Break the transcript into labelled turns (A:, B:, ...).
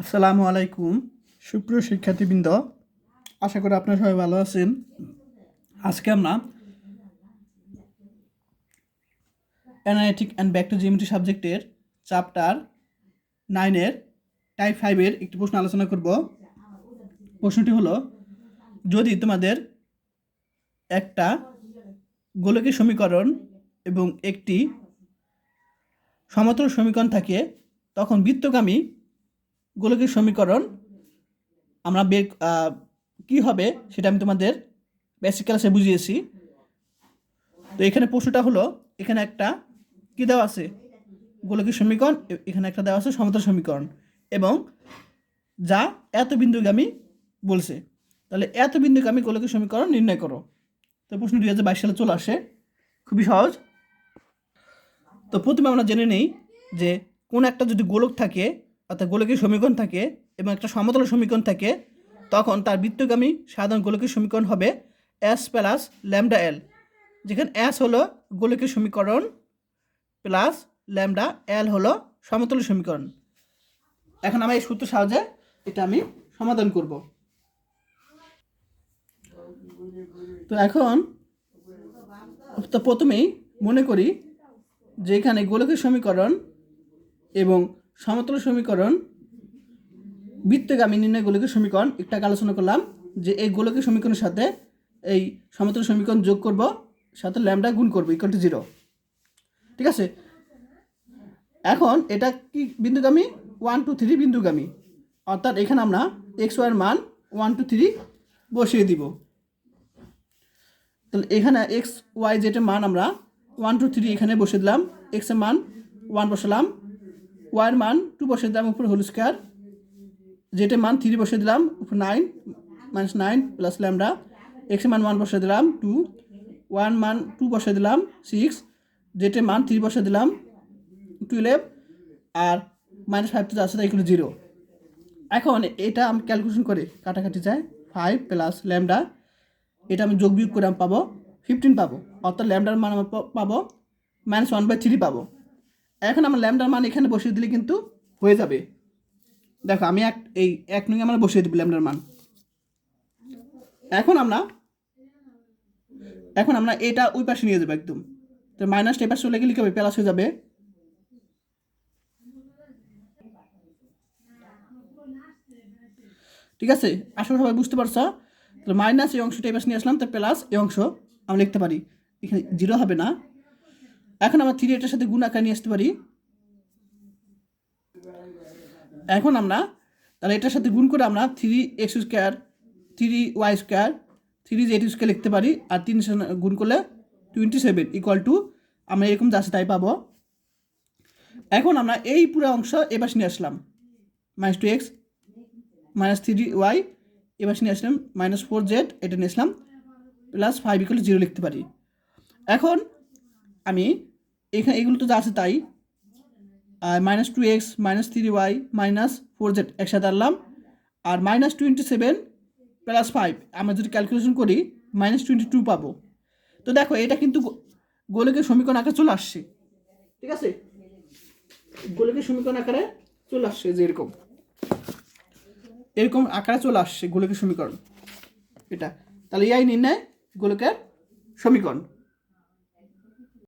A: আসসালামু আলাইকুম। সুপ্রিয় শিক্ষার্থীবৃন্দ, আশা করি আপনারা সবাই ভালো আছেন। আজকে আমরা অ্যানালিটিক অ্যান্ড ব্যাক টু জিওমেট্রি সাবজেক্টের চ্যাপ্টার নাইনের টাইপ ফাইভের একটি প্রশ্ন আলোচনা করব। প্রশ্নটি হলো, যদি তোমাদের একটা গোলকীয় সমীকরণ এবং একটি সমতল সমীকরণ থাকে, তখন বৃত্তগামী গোলকের সমীকরণ আমরা বের কি হবে সেটা আমি তোমাদের বেসিক ক্লাসে বুঝিয়েছি। তো এখানে প্রশ্নটা হলো, এখানে একটা কি দেওয়া আছে? গোলকের সমীকরণ এখানে একটা দেওয়া আছে সমতল সমীকরণ। এবং যা এত বিন্দুগামী বলছে। তাহলে এত বিন্দুগামী গোলকের সমীকরণ নির্ণয় করো। তো প্রশ্ন দুই হাজার বাইশ সালে চলে আসে। খুবই সহজ। তো প্রথমে আমরা জেনে নেই যে কোন একটা যদি গোলক থাকে অর্থাৎ গোলকের সমীকরণ থাকে এবং একটা সমতল সমীকরণ থাকে, তখন তার বৃত্তগামী সাধারণ গোলকের সমীকরণ হবে এস প্লাস ল্যামডা এল যেখানে এস হলো গোলকের সমীকরণ প্লাস ল্যামডা এল হলো সমতল সমীকরণ। এখন আমি এই সূত্র সাহায্যে এটা আমি সমাধান করব। তো এখন তো প্রথমেই মনে করি যে এখানে গোলকের সমীকরণ এবং সমতল সমীকরণ, বৃত্তগামী নির্ণয় গোলকের সমীকরণ, একটু আলোচনা করলাম যে এই গোলকের সমীকরণের সাথে এই সমতল সমীকরণ যোগ করব, সাথে ল্যামডা গুণ করব ইকুয়াল টু জিরো ঠিক আছে? এখন এটা কি বিন্দুগামী? ওয়ান টু থ্রি বিন্দুগামী। অর্থাৎ এখানে আমরা এক্স ওয়াইয়ের মান ওয়ান টু থ্রি বসিয়ে দিব। তাহলে এখানে এক্স ওয়াই জেটের মান আমরা ওয়ান টু থ্রি এখানে বসে দিলাম। এক্সের মান ওয়ান বসালাম। ওয়াইয়ের মান, টু বসে দিলাম উপর হোল স্কোয়ার। জেটের মান থ্রি বসে দিলাম, উপর nine minus nine plus lambda এক্সের মান ওয়ান বসে দিলাম টু ওয়ান মান টু বসে দিলাম সিক্স জেটের মান থ্রি বসে দিলাম টুয়েলভ আর মাইনাস ফাইভ আছে তাই এগুলো জিরো এখন এটা আমি ক্যালকুলেশন করে কাটাকাটি যায় ফাইভ প্লাস ল্যামডা এটা আমি যোগ বিয়োগ করে আমি পাবো ফিফটিন পাবো। অর্থাৎ ল্যামডার মান আমার পাবো মাইনাস ওয়ান বাই থ্রি পাবো। এখন আমার ল্যামডার মান এখানে বসিয়ে দিলে কিন্তু হয়ে যাবে। দেখো, আমি এক, এই এক নয় আমরা বসিয়ে দেবো ল্যামডার মান। এখন আমরা এখন আমরা এটা ওই পাশে নিয়ে যাব একদম। তো মাইনাসটা এপাশে চলে গেলে কি হবে? প্লাস হয়ে যাবে। ঠিক আছে? করি সবাই বুঝতে পারছ? তাহলে মাইনাস এই অংশটা এবার নিয়ে আসলাম, তো প্লাস এই অংশ আমরা লিখতে পারি। এখানে জিরো হবে না। এখন আমরা থ্রি এটার সাথে গুণ আকার নিয়ে আসতে পারি। এখন আমরা তাহলে এটার সাথে গুণ করে আমরা three x square three y square three z square লিখতে পারি আর তিন গুণ করলে টোয়েন্টি সেভেন ইকুয়াল টু আমরা এরকম যাচ্ছে তাই পাবো। এখন আমরা এই পুরো অংশ এবার নিয়ে আসলাম। Minus two x minus three y এবার নিয়ে আসলাম মাইনাস ফোর জেড এটা নিয়ে আসলাম প্লাস ফাইভ ইকুয়াল জিরো লিখতে পারি। এখন আমি এখানে এগুলো তো যা আছে তাই। আর minus two x minus three y minus four z একসাথে আনলাম। আর minus twenty seven plus five আমরা যদি ক্যালকুলেশন করি মাইনাস টোয়েন্টি টু পাবো। তো দেখো, এটা কিন্তু গোলকের সমীকরণ আকারে চলে আসছে। ঠিক আছে? গোলকের সমীকরণ আকারে চলে আসছে যে এরকম। এরকম আকারে চলে আসছে গোলকের সমীকরণ। এটা। তাহলে এই নির্ণয় গোলকের সমীকরণ।